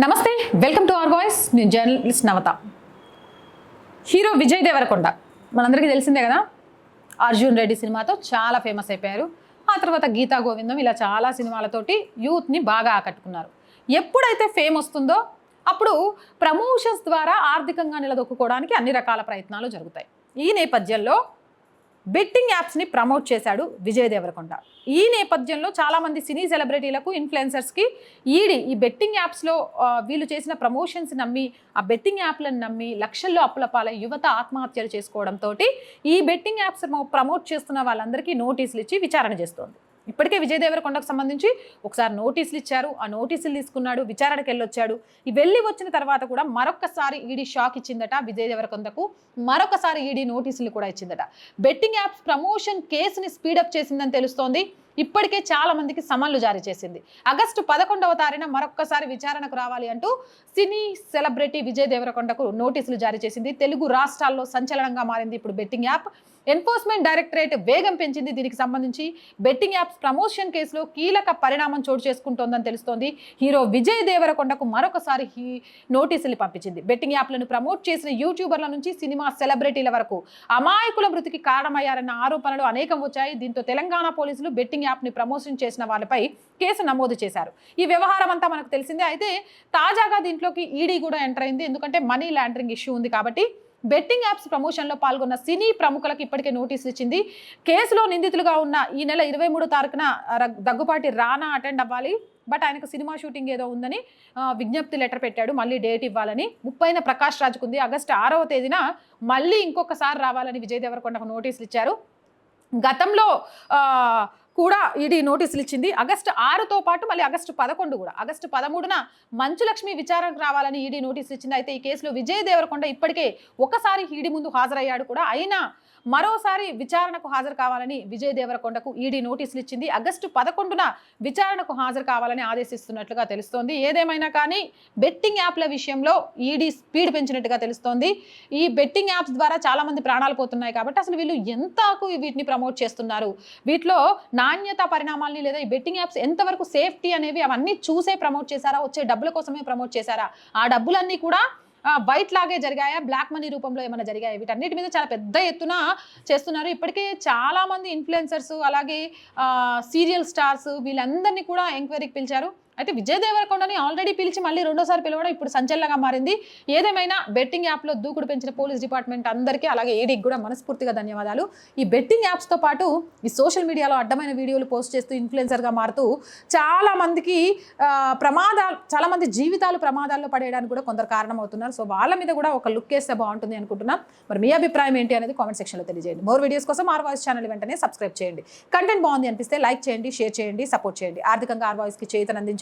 నమస్తే welcome to our voice. నేను journalist Navata. Hero Vijay Devarakonda. మనందరికీ తెలిసిందే కదా అర్జున్ రెడ్డి సినిమాతో చాలా ఫేమస్ అయిపోయారు. ఆ తర్వాత గీతా గోవిందం ఇలా చాలా సినిమాలతోటి యూత్ని బాగా ఆకట్టుకున్నారు. ఎప్పుడైతే ఫేమ్ వస్తుందో అప్పుడు ప్రమోషన్స్ ద్వారా ఆర్థికంగా నిలదొక్కుకోవడానికి అన్ని రకాల ప్రయత్నాలు జరుగుతాయి. ఈ నేపథ్యంలో బెట్టింగ్ యాప్స్ని ప్రమోట్ చేశాడు విజయ్ దేవరకొండ. ఈ నేపథ్యంలో చాలామంది సినీ సెలబ్రిటీలకు ఇన్ఫ్లుయెన్సర్స్కి ఈడి ఈ బెట్టింగ్ యాప్స్లో వీళ్ళు చేసిన ప్రమోషన్స్ నమ్మి ఆ బెట్టింగ్ యాప్లను నమ్మి లక్షల్లో అప్పుల పాలై యువత ఆత్మహత్యలు చేసుకోవడంతో ఈ బెట్టింగ్ యాప్స్ ప్రమోట్ చేస్తున్న వాళ్ళందరికీ నోటీసులు ఇచ్చి విచారణ చేస్తోంది. ఇప్పటికే విజయ్ దేవరకొండకు సంబంధించి ఒకసారి నోటీసులు ఇచ్చారు. ఆ నోటీసులు తీసుకున్నాడు విచారణకు వెళ్ళొచ్చాడు. ఈ వెళ్ళి వచ్చిన తర్వాత కూడా మరొకసారి ఈడీ షాక్ ఇచ్చిందట విజయ్ దేవరకొండకు. మరొకసారి ఈడీ నోటీసులు కూడా ఇచ్చిందట. బెట్టింగ్ యాప్స్ ప్రమోషన్ కేసుని స్పీడప్ చేసిందని తెలుస్తోంది. ఇప్పటికే చాలా మందికి సమన్లు జారీ చేసింది. ఆగస్టు పదకొండవ తారీఖున మరొక్కసారి విచారణకు రావాలి అంటూ సినీ సెలబ్రిటీ విజయ్ దేవరకొండకు నోటీసులు జారీ చేసింది. తెలుగు రాష్ట్రాల్లో సంచలనంగా మారింది ఇప్పుడు బెట్టింగ్ యాప్. ఎన్ఫోర్స్మెంట్ డైరెక్టరేట్ వేగం పెంచింది. దీనికి సంబంధించి బెట్టింగ్ యాప్స్ ప్రమోషన్ కేసులో కీలక పరిణామం చోటు చేసుకుంటోందని తెలుస్తోంది. హీరో విజయ్ దేవరకొండకు మరొకసారి హీ నోటీసులు పంపించింది. బెట్టింగ్ యాప్లను ప్రమోట్ చేసిన యూట్యూబర్ల నుంచి సినిమా సెలబ్రిటీల వరకు అమాయకుల మృతికి కారణమయ్యారన్న ఆరోపణలు అనేకం వచ్చాయి. దీంతో తెలంగాణ పోలీసులు బెట్టింగ్ యాప్ని ప్రమోషన్ చేసిన వాళ్ళపై కేసు నమోదు చేశారు. ఈ వ్యవహారం అంతా మనకు తెలిసిందే. అయితే తాజాగా దీంట్లోకి ఈడీ కూడా ఎంటర్ అయింది. ఎందుకంటే మనీ లాండరింగ్ ఇష్యూ ఉంది కాబట్టి బెట్టింగ్ యాప్స్ ప్రమోషన్లో పాల్గొన్న సినీ ప్రముఖులకు ఇప్పటికే నోటీసులు ఇచ్చింది. కేసులో నిందితులుగా ఉన్న ఈ నెల ఇరవై మూడు తారీఖున దగ్గుపాటి రానా అటెండ్ అవ్వాలి. బట్ ఆయనకు సినిమా షూటింగ్ ఏదో ఉందని విజ్ఞప్తి లెటర్ పెట్టాడు. మళ్ళీ డేట్ ఇవ్వాలని. ముప్పైన ప్రకాష్ రాజ్కు ఉంది. ఆగస్టు ఆరవ తేదీన మళ్ళీ ఇంకొకసారి రావాలని విజయ్ దేవరకొండకు నోటీసులు ఇచ్చారు. గతంలో కూడా ఈడీ నోటీసులు ఇచ్చింది ఆగస్టు ఆరుతో పాటు మళ్ళీ ఆగస్టు పదకొండు కూడా. ఆగస్టు పదమూడున మంచు లక్ష్మి విచారణకు రావాలని ఈడీ నోటీసులు ఇచ్చింది అయితే ఈ కేసులో విజయ్ దేవరకొండ ఇప్పటికే ఒకసారి ఈడీ ముందు హాజరయ్యాడు కూడా. అయినా మరోసారి విచారణకు హాజరు కావాలని విజయ్ దేవరకొండకు ఈడీ నోటీసులు ఇచ్చింది. ఆగస్టు పదకొండున విచారణకు హాజరు కావాలని ఆదేశిస్తున్నట్లుగా తెలుస్తోంది. ఏదేమైనా కానీ బెట్టింగ్ యాప్ల విషయంలో ఈడీ స్పీడ్ పెంచినట్టుగా తెలుస్తోంది. ఈ బెట్టింగ్ యాప్స్ ద్వారా చాలా మంది ప్రాణాలు పోతున్నాయి కాబట్టి అసలు వీళ్ళు ఎంతకు వీటిని ప్రమోట్ చేస్తున్నారు? వీటిలో నాణ్యత పరిణామాల్ని లేదా ఈ బెట్టింగ్ యాప్స్ ఎంతవరకు సేఫ్టీ అనేవి అవన్నీ చూసే ప్రమోట్ చేశారా? వచ్చే డబ్బుల కోసమే ప్రమోట్ చేశారా? ఆ డబ్బులన్నీ కూడా వైట్ లాగే జరిగాయా? బ్లాక్ మనీ రూపంలో ఏమైనా జరిగాయా? వీటన్నిటి మీద చాలా పెద్ద ఎత్తున చేస్తున్నారు. ఇప్పటికే చాలా మంది ఇన్ఫ్లుయెన్సర్స్ అలాగే సీరియల్ స్టార్స్ వీళ్ళందరినీ కూడా ఎంక్వైరీకి పిలిచారు. అయితే విజయ్ దేవరకొండని ఆల్రెడీ పిలిచి మళ్ళీ రెండోసారి పిలవడం ఇప్పుడు సంచలనంగా మారింది. ఏదేమైనా బెట్టింగ్ యాప్లో దూకుడు పెంచిన పోలీస్ డిపార్ట్మెంట్ అందరికీ అలాగే ఏడీకి కూడా మనస్ఫూర్తిగా ధన్యవాదాలు. ఈ బెట్టింగ్ యాప్స్తో పాటు ఈ సోషల్ మీడియాలో అడ్డమైన వీడియోలు పోస్ట్ చేస్తూ ఇన్ఫ్లుయెన్సర్గా మారుతూ చాలా మందికి ప్రమాదాలు చాలామంది జీవితాలు ప్రమాదాల్లో పడేయడానికి కూడా కొందరు కారణమవుతున్నారు. సో వాళ్ళ మీద కూడా ఒక లుక్ వేస్తే బాగుంటుంది అనుకుంటున్నాం. మరి మీ అభిప్రాయం ఏంటి అనేది కామెంట్ సెక్షన్లో తెలియజేయండి. మోర్ వీడియోస్ కోసం ఆర్ వాయిస్ ఛానల్ వెంటనే సబ్స్క్రైబ్ చేయండి. కంటెంట్ బాగుంది అనిపిస్తే లైక్ చేయండి షేర్ చేయండి సపోర్ట్ చేయండి. ఆర్థికంగా ఆర్ వాయిస్కి చేతనందించండి